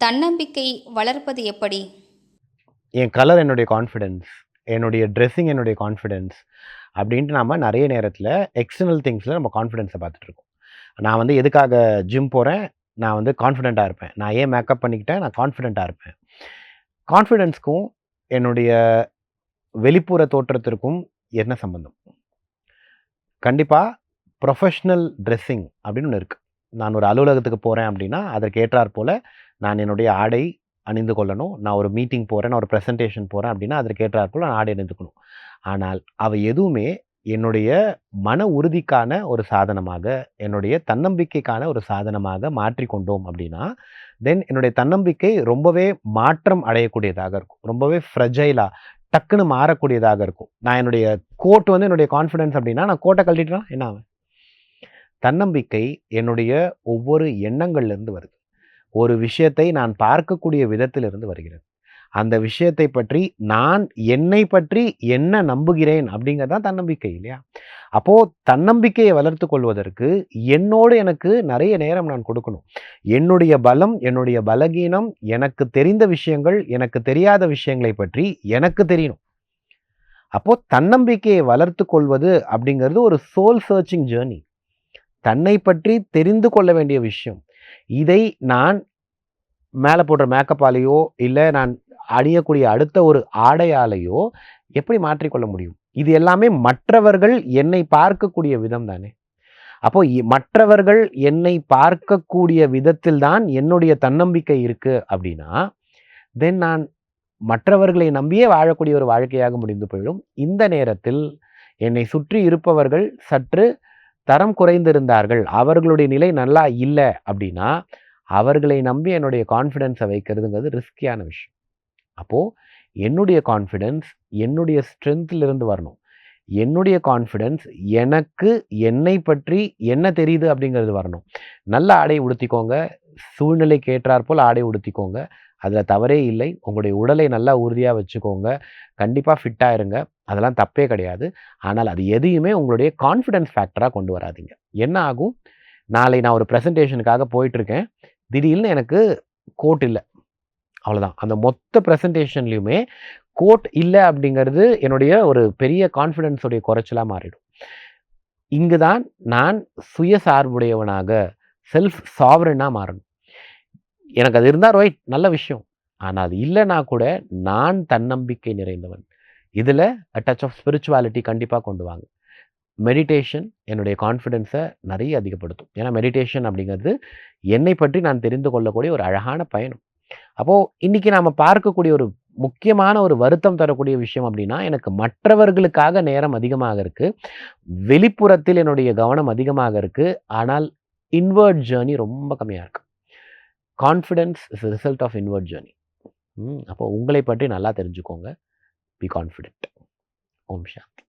தன்னம்பிக்கை வளர்ப்பது எப்படி? என் கலர் என்னுடைய கான்ஃபிடென்ஸ் என்னுடைய ட்ரெஸ்ஸிங் என்னுடைய கான்ஃபிடென்ஸ் அப்படின்ட்டு நம்ம நிறைய நேரத்தில் எக்ஸ்டர்னல் திங்ஸில் நம்ம கான்ஃபிடென்ஸை பார்த்துட்ருக்கோம் நான் வந்து எதுக்காக ஜிம் போகிறேன் நான் வந்து கான்ஃபிடெண்ட்டாக இருப்பேன். நான் ஏன் மேக்கப் பண்ணிக்கிட்டேன்? நான் கான்ஃபிடெண்ட்டாக இருப்பேன். கான்ஃபிடென்ஸ்க்கும் என்னுடைய வெளிப்புற தோற்றத்திற்கும் என்ன சம்பந்தம்? கண்டிப்பாக ப்ரொஃபஷ்னல் ட்ரெஸ்ஸிங் அப்படின்னு ஒன்று இருக்குது நான் ஒரு அலுவலகத்துக்கு போகிறேன் அப்படின்னா அதற்கு ஏற்றாற் போல் நான் என்னுடைய ஆடை அணிந்து கொள்ளணும். நான் ஒரு மீட்டிங் போகிறேன் நான் ஒரு ப்ரெசன்டேஷன் போகிறேன் அப்படின்னா அதற்கு ஏற்றாற் நான் ஆடை அணிந்துக்கணும். ஆனால் அவை எதுவுமே என்னுடைய மன உறுதிக்கான ஒரு சாதனமாக என்னுடைய தன்னம்பிக்கைக்கான ஒரு சாதனமாக மாற்றி கொண்டோம் அப்படின்னா தென் என்னுடைய தன்னம்பிக்கை ரொம்பவே மாற்றம் அடையக்கூடியதாக இருக்கும். ரொம்பவே ஃப்ரெஜைலாக டக்குன்னு மாறக்கூடியதாக இருக்கும். நான் என்னுடைய கோட் வந்து என்னுடைய கான்ஃபிடென்ஸ் அப்படின்னா நான் கோட்டை கழட்டிட்டா என்ன ஆகும் தன்னம்பிக்கை என்னுடைய ஒவ்வொரு எண்ணங்கள்லேருந்து வருது. ஒரு விஷயத்தை நான் பார்க்கக்கூடிய விதத்திலிருந்து வருகிறது. அந்த விஷயத்தை பற்றி நான் என்னை பற்றி என்ன நம்புகிறேன் அப்படிங்கிறது தான் தன்னம்பிக்கை இல்லையா? அப்போது தன்னம்பிக்கையை வளர்த்து கொள்வதற்கு என்னோடு எனக்கு நிறைய நேரம் நான் கொடுக்கணும். என்னுடைய பலம் என்னுடைய பலகீனம் எனக்கு தெரிந்த விஷயங்கள் எனக்கு தெரியாத விஷயங்களை பற்றி எனக்கு தெரியணும். அப்போ தன்னம்பிக்கையை வளர்த்து கொள்வது அப்படிங்கிறது ஒரு சோல் சர்ச்சிங் ஜேர்னி தன்னை பற்றி தெரிந்து கொள்ள வேண்டிய விஷயம். இதை நான் மேலே போடுற மேக்கப்பாலேயோ இல்லை நான் அணியக்கூடிய அடுத்த ஒரு ஆடையாலேயோ எப்படி மாற்றிக்கொள்ள முடியும்? இது எல்லாமே மற்றவர்கள் என்னை பார்க்கக்கூடிய விதம் தானே அப்போ இ- மற்றவர்கள் என்னை பார்க்கக்கூடிய விதத்தில் தான் என்னுடைய தன்னம்பிக்கை இருக்கு அப்படின்னா தென் நான் மற்றவர்களை நம்பியே வாழக்கூடிய ஒரு வாழ்க்கையாக முடிந்து போயிடும். இந்த நேரத்தில் என்னை சுற்றி இருப்பவர்கள் சற்று தரம் குறைந்திருந்தார்கள் அவர்களுடைய நிலை நல்லா இல்லை அப்படின்னா அவர்களை நம்பி என்னுடைய கான்ஃபிடென்ஸை வைக்கிறதுங்கிறது ரிஸ்கியான விஷயம். அப்போது என்னுடைய கான்ஃபிடென்ஸ் என்னுடைய ஸ்ட்ரென்த்திலிருந்து வரணும். என்னுடைய கான்ஃபிடென்ஸ் எனக்கு என்னை பற்றி என்ன தெரியுது அப்படிங்கிறது வரணும். நல்ல ஆடை உடுத்திக்கோங்க. சூழ்நிலைக்கு ஏற்றாற்போல் ஆடை உடுத்திக்கோங்க. அதில் தவறே இல்லை. உங்களுடைய உடலை நல்லா உறுதியாக வச்சுக்கோங்க. கண்டிப்பாக ஃபிட்டாக இருங்க அதெல்லாம் தப்பே கிடையாது. ஆனால் அது எதையுமே உங்களுடைய கான்ஃபிடென்ஸ் ஃபேக்டராக கொண்டு வராதீங்க. என்ன ஆகும்? நாளை நான் ஒரு ப்ரெசன்டேஷனுக்காக போயிட்டுருக்கேன். திடீர்னு எனக்கு கோட் இல்லை. அவ்வளோதான் அந்த மொத்த ப்ரெசன்டேஷன்லையுமே கோட் இல்லை அப்படிங்கிறது என்னுடைய ஒரு பெரிய கான்ஃபிடென்ஸுடைய குறைச்சலாக மாறிடும். இங்கு தான் நான் சுயசார்புடையவனாக செல்ஃப் சாவரனாக மாறணும். எனக்கு அது இருந்தால் ரைட் நல்ல விஷயம். ஆனால் அது இல்லைன்னா கூட நான் தன்னம்பிக்கை நிறைந்தவன். இதில் அ டச் ஆஃப் ஸ்பிரிச்சுவாலிட்டி கண்டிப்பாக கொண்டு வாங்க. மெடிடேஷன் என்னுடைய கான்ஃபிடென்ஸை நிறைய அதிகப்படுத்தும். ஏன்னா மெடிடேஷன் அப்படிங்கிறது என்னை பற்றி நான் தெரிந்து கொள்ளக்கூடிய ஒரு அழகான பயணம். அப்போது இன்றைக்கி நாம் பார்க்கக்கூடிய ஒரு முக்கியமான ஒரு வருத்தம் தரக்கூடிய விஷயம் அப்படின்னா எனக்கு மற்றவர்களுக்காக நேரம் அதிகமாக இருக்குது வெளிப்புறத்தில் என்னுடைய கவனம் அதிகமாக இருக்குது ஆனால் இன்வர்ட் ஜேர்னி ரொம்ப கம்மியாக இருக்குது confidence is result of inward journey அப்போ உங்களை பற்றி நல்லா தெரிஞ்சுக்கோங்க. பி கான்ஃபிடென்ட் ஓம் சாந்தி.